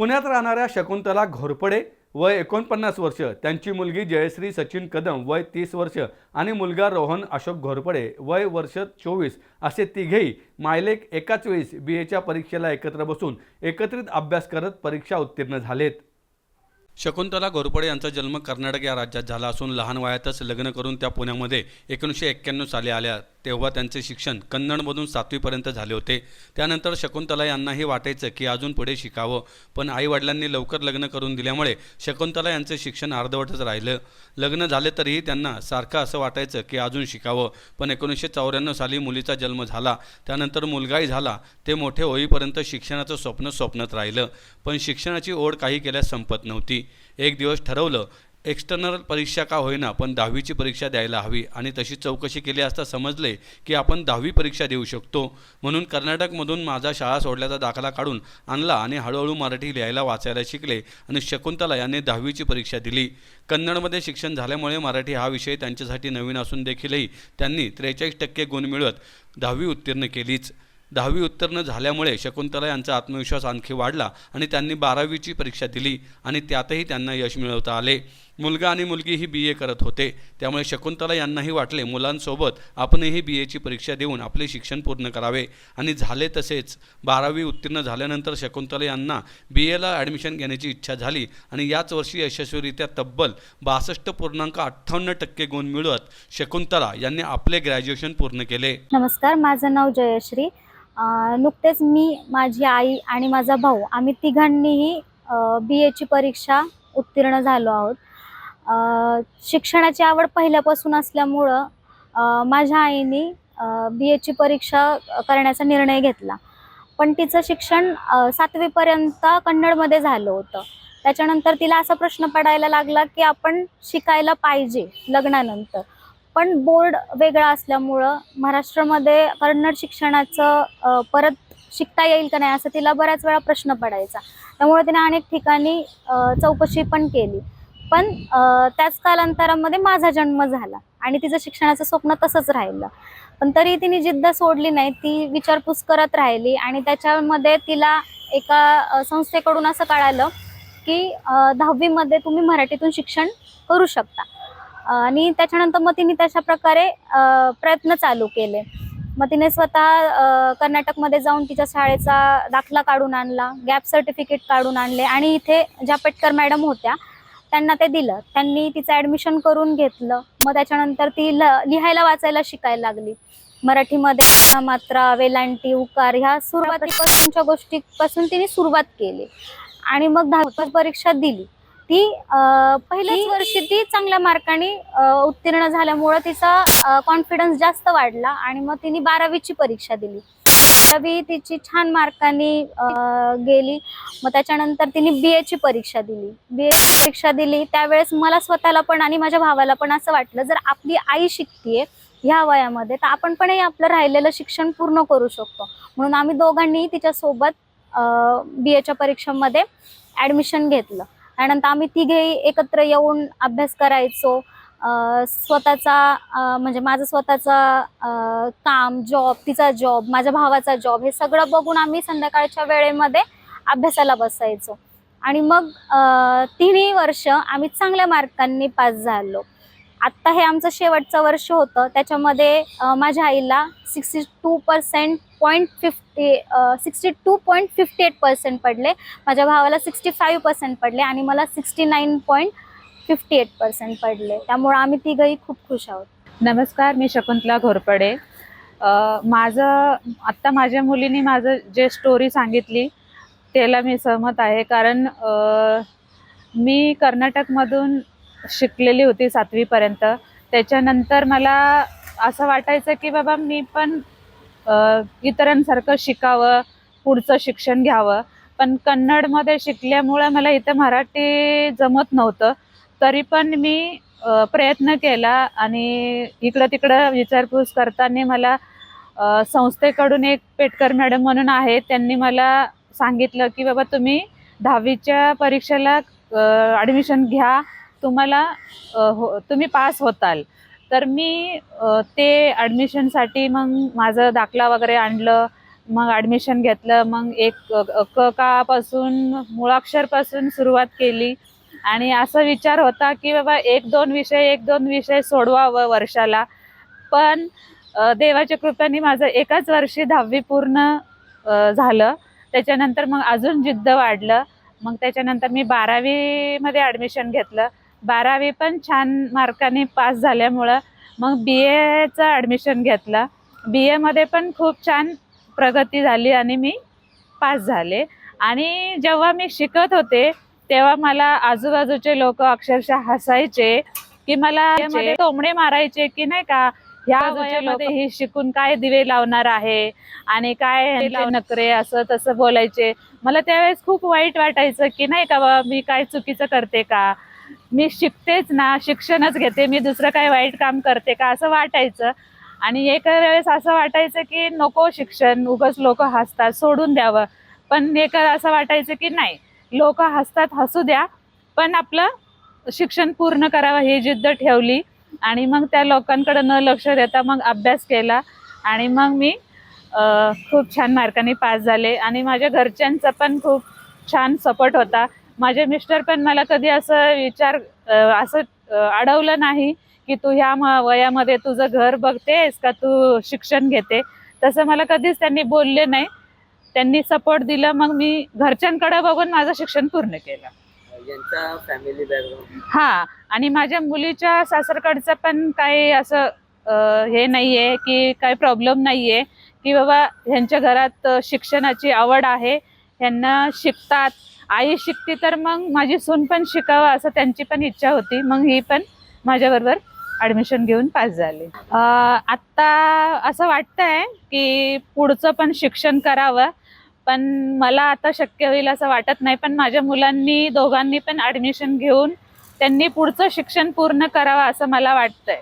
पुण्यात राहणाऱ्या शकुंतला घोरपडे वय एकोणपन्नास वर्ष त्यांची मुलगी जयश्री सचिन कदम वय तीस वर्ष आणि मुलगा रोहन अशोक घोरपडे वय वर्ष चोवीस असे तिघेही मायलेक एकाच वेळीस बी एच्या परीक्षेला एकत्र बसून एकत्रित अभ्यास करत परीक्षा उत्तीर्ण झालेत. शकुंतला घोरपडे यांचा जन्म कर्नाटक या राज्यात झाला असून लहान वयातच लग्न करून त्या पुण्यामध्ये एकोणीसशे एक्क्याण्णव साली आल्या. तेव्हा त्यांचे शिक्षण कन्नडमधून सातवीपर्यंत झाले होते. त्यानंतर शकुंतला यांनाही वाटायचं की अजून पुढे शिकावं. पण आईवडिलांनी लवकर लग्न करून दिल्यामुळे शकुंतला यांचे शिक्षण अर्धवटच राहिलं. लग्न झाले तरीही त्यांना सारखं असं वाटायचं की अजून शिकावं. पण एकोणीसशे चौऱ्याण्णव साली मुलीचा जन्म झाला. त्यानंतर मुलगाही झाला. ते मोठे होईपर्यंत शिक्षणाचं स्वप्न स्वप्नत राहिलं. पण शिक्षणाची ओढ काही केल्यास संपत नव्हती. एक दिवस ठरवलं एक्सटर्नल परीक्षा का होईना पण दहावीची परीक्षा द्यायला हवी. आणि तशी चौकशी केली असता समजले की आपण दहावी परीक्षा देऊ शकतो. म्हणून कर्नाटकमधून माझा शाळा सोडल्याचा दाखला काढून आणला आणि हळूहळू मराठी लिहायला वाचायला शिकले आणि शकुंतला यांनी दहावीची परीक्षा दिली. कन्नडमध्ये शिक्षण झाल्यामुळे मराठी हा विषय त्यांच्यासाठी नवीन असून देखीलही त्यांनी त्रेचाळीस टक्के गुण मिळवत दहावी उत्तीर्ण केलीच. दहावी उत्तीर्ण झाल्यामुळे शकुंतला यांचा आत्मविश्वास आणखी वाढला आणि त्यांनी बारावीची परीक्षा दिली आणि त्यातही त्यांना यश मिळवता आले. मुलगा आणि मुलगी ही बी ए करत होते. त्यामुळे शकुंतला यांनाही वाटले मुलांसोबत आपणही बी एची परीक्षा देऊन आपले शिक्षण पूर्ण करावे. आणि झाले तसेच. बारावी उत्तीर्ण झाल्यानंतर शकुंतला यांना बी एला ॲडमिशन घेण्याची इच्छा झाली आणि याच वर्षी यशस्वीरित्या तब्बल बासष्ट पूर्णांक अठ्ठावन्न टक्के गुण मिळवत शकुंतला यांनी आपले ग्रॅज्युएशन पूर्ण केले. नमस्कार माझं नाव जयश्री. नुकतेच मी माझी आई आणि माझा भाऊ आम्ही तिघांनीही बी एची परीक्षा उत्तीर्ण झालो आहोत. शिक्षणाची आवड पहिल्यापासून असल्यामुळं माझ्या आईने बी एची परीक्षा करण्याचा निर्णय घेतला. पण तिचं शिक्षण सातवीपर्यंत कन्नडमध्ये झालं होतं. त्याच्यानंतर तिला असा प्रश्न पडायला लागला की आपण शिकायला पाहिजे लग्नानंतर. पण बोर्ड वेगळा असल्यामुळं महाराष्ट्रामध्ये कन्नड शिक्षणाचं परत शिकता येईल का नाही असं तिला बऱ्याच वेळा प्रश्न पडायचा. त्यामुळे तिने अनेक ठिकाणी चौकशी पण केली. पण त्याच कालांतरामध्ये माझा जन्म झाला आणि तिचं शिक्षणाचं स्वप्न तसंच राहिलं. पण तरी तिने जिद्द सोडली नाही ती विचारपूस करत राहिली आणि त्याच्यामध्ये तिला एका संस्थेकडून असं कळालं की दहावीमध्ये तुम्ही मराठीतून शिक्षण करू शकता. आणि त्याच्यानंतर मग तिने तशा प्रकारे प्रयत्न चालू केले. मग तिने स्वतः कर्नाटकमध्ये जाऊन तिच्या शाळेचा दाखला काढून आणला गॅप सर्टिफिकेट काढून आणले आणि इथे ज्या पेटकर मॅडम होत्या त्यांना ते दिलं. त्यांनी तिचं ॲडमिशन करून घेतलं. मग त्याच्यानंतर ती ल लिहायला वाचायला शिकायला लागली. मराठीमध्ये मात्रा वेलांटी उकार ह्या सुरुवातीपासूनच्या गोष्टीपासून तिने सुरुवात केली. आणि मग दहावी परीक्षा दिली. ती पहिल्याच वर्षी ती चांगल्या मार्काने उत्तीर्ण झाल्यामुळं तिचा कॉन्फिडन्स जास्त वाढला आणि मग तिने बारावीची परीक्षा दिली. बारावी तिची छान मार्काने गेली. मग त्याच्यानंतर तिने बी एची परीक्षा दिली. बी ए परीक्षा दिली त्यावेळेस मला स्वतःला पण आणि माझ्या भावाला पण असं वाटलं जर आपली आई शिकतीये ह्या वयामध्ये तर आपण पण आपलं राहिलेलं शिक्षण पूर्ण करू शकतो. म्हणून आम्ही दोघांनी तिच्यासोबत बी एच्या परीक्षांमध्ये ॲडमिशन घेतलं. त्यानंतर आम्ही तिघेही एकत्र येऊन अभ्यास करायचो. स्वतःचा म्हणजे माझं स्वतःचा काम जॉब तिचा जॉब माझ्या भावाचा जॉब हे सगळं बघून आम्ही संध्याकाळच्या वेळेमध्ये अभ्यासाला बसायचो. आणि मग तिन्ही वर्ष आम्ही चांगल्या मार्कांनी पास झालो. आत्ता हे आमचं शेवटचं वर्ष होतं. त्याच्यामध्ये माझ्या आईला sixty two percent point fifty sixty two point fifty eight percent पडले. माझ्या भावाला सिक्स्टी फाईव्ह पर्सेंट पडले आणि मला sixty nine point fifty eight percent पडले. त्यामुळं आम्ही तिघही खूप खुश आहोत. नमस्कार मी शकुंतला घोरपडे. माझं आत्ता माझ्या मुलीने माझं जे स्टोरी सांगितली त्याला मी सहमत आहे. कारण मी कर्नाटकमधून शिकलेली होती सातवीपर्यंत. त्याच्यानंतर मला असं वाटायचं की बाबा मी पण इतरांसारखं शिकावं पुढचं शिक्षण घ्यावं. पण कन्नडमध्ये शिकल्यामुळं मला इथं मराठी जमत नव्हतं. तरी पण मी प्रयत्न केला आणि इकडं तिकडं विचारपूस करताना मला संस्थेकडून एक पेटकर मॅडम म्हणून आहे त्यांनी मला सांगितलं की बाबा तुम्ही दहावीच्या परीक्षेला ॲडमिशन घ्या. तुम्हाला हो तुम्ही पास होताल. तर मी ते ॲडमिशनसाठी मग माझं दाखला वगैरे आणलं मग ॲडमिशन घेतलं मग एक क- कापासून मुळाक्षरपासून सुरुवात केली. आणि असा विचार होता की बाबा एक दोन विषय एक दोन विषय सोडवावं वर्षाला. पण देवाच्या कृपेने माझं एकाच वर्षी दहावी पूर्ण झालं. त्याच्यानंतर मग अजून जिद्द वाढलं. मग त्याच्यानंतर मी बारावीमध्ये ॲडमिशन घेतलं. बारावी पण छान मार्काने पास झाल्यामुळं मग बी एचं ॲडमिशन घेतलं. बी एमध्ये पण खूप छान प्रगती झाली आणि मी पास झाले. आणि जेव्हा मी शिकत होते तेव्हा मला आजूबाजूचे लोक अक्षरशः हसायचे की मला टोमणे मारायचे की नाही का ह्या वयामध्ये ही शिकून काय दिवे लावणार आहे आणि काय नखरे असं तसं बोलायचे. मला त्यावेळेस खूप वाईट वाटायचं की नाही का मी काय चुकीचं करते का? मी शिकतेच ना शिक्षणच घेते मी दुसरं काय वाईट काम करते का असं वाटायचं. आणि एका वेळेस असं वाटायचं की नको शिक्षण उगाच लोक हसतात सोडून द्यावं. पण एका असं वाटायचं की नाही लोक हसतात हसू द्या. पण आपलं शिक्षण पूर्ण करावं ही जिद्द ठेवली. आणि मग त्या लोकांकडे न लक्ष देता मग अभ्यास केला. आणि मग मी खूप छान मार्काने पास झाले. आणि माझ्या घरच्यांचा पण खूप छान सपोर्ट होता. माझे मिस्टर पण मला कधी असं विचार असं अडवलं नाही की तू ह्या वयामध्ये तुझं घर बघतेस का तू शिक्षण घेते. तसं मला कधीच त्यांनी बोलले नाही. त्यांनी सपोर्ट दिलं मग मी घरच्यांकडे बघून माझं शिक्षण पूर्ण केलं. यांचा फॅमिली बॅकग्राऊंड हा आणि माझ्या मुलीच्या सासरकडचं पण काही असं हे नाही आहे की काही प्रॉब्लेम नाही आहे की बाबा ह्यांच्या घरात शिक्षणाची आवड आहे. ह्यांना शिकतात. आई शिकते तर मग माझी सून पण शिकावं असं त्यांची पण इच्छा होती. मग ही पण माझ्याबरोबर ॲडमिशन घेऊन पास झाले. आत्ता असं वाटतंय की पुढचं पण शिक्षण करावं. पण मला आता शक्य होईल असं वाटत नाही. पण माझ्या मुलांनी दोघांनी पण ॲडमिशन घेऊन त्यांनी पुढचं शिक्षण पूर्ण करावं असं मला वाटतंय.